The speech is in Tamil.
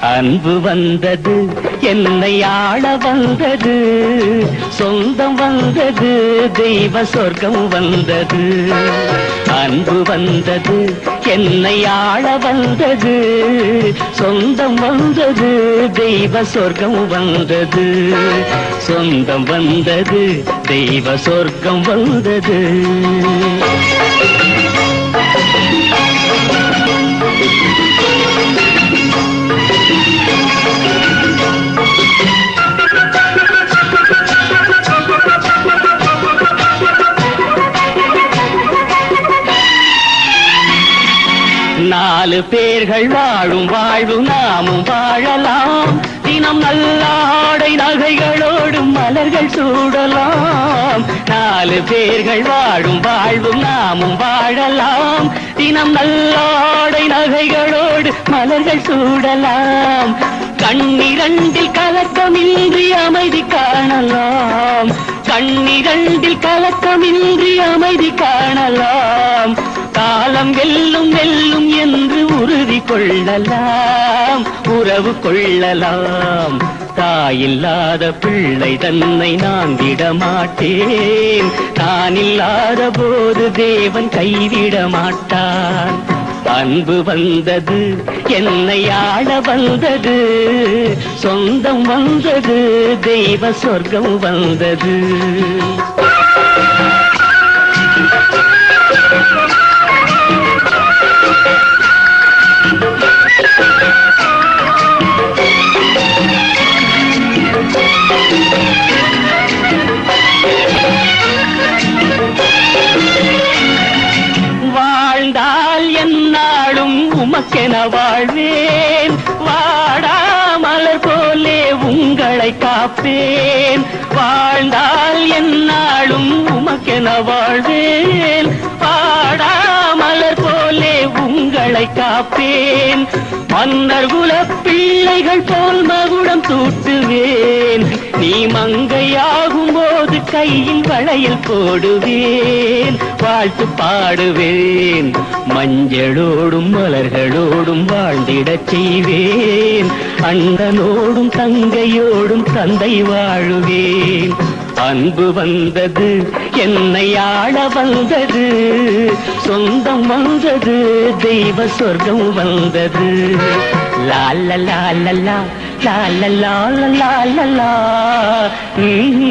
அன்பு வந்தது என்னை ஆள வந்தது சொந்தம் வந்தது தெய்வ சொர்க்கம் வந்தது. அன்பு வந்தது என்னை ஆள வந்தது சொந்தம் வந்தது தெய்வ சொர்க்கம் வந்தது. சொந்தம் வந்தது தெய்வ சொர்க்கம் வந்தது. நாலு பேர்கள் வாழும் வாழ்வு நாமும் வாழலாம். தினம் நல்ல ஆடை நகைகளோடும் மலர்கள் சூடலாம். நாலு பேர்கள் வாழும் வாழ்வு நாமும் வாழலாம். தினம் நல்ல ஆடை நகைகளோடு மலர்கள் சூடலாம். கண்ணிரண்டில் கலக்கமின்றி அமைதி காணலாம். கண்ணிரண்டில் கலக்கமின்றி அமைதி காணலாம். காலம் வெல்லும் வெல்லும் என்று உறுதி கொள்ளலாம் உறவு கொள்ளலாம். தாயில்லாத பிள்ளை தன்னை நான் விடமாட்டேன். நான் இல்லாத போது தேவன் கைவிட மாட்டான் அன்பு வந்தது என்னை ஆள வந்தது. சொந்தம் வந்தது தெய்வ சொர்க்கம் வந்தது. காப்பேன். வாழ்ந்தால் என்னாலும் உமக்கென வாழ்வேன். வாடாமலர் போலே உங்களை காப்பேன். மன்னர் குல பிள்ளைகள் போல் மகுடம் தூட்டுவேன். நீ மங்க கையில் வளையல் போடுவேன் வாழ்த்து பாடுவேன். மஞ்சளோடும் மலர்களோடும் வாழ்ந்திடச் செய்வேன். அண்ணனோடும் தங்கையோடும் தந்தை வாழுவேன். அன்பு வந்தது என்னை ஆள வந்தது. சொந்தம் வந்தது தெய்வ சொர்க்கம் வந்தது. லால லால லா லால லால லால லா ம்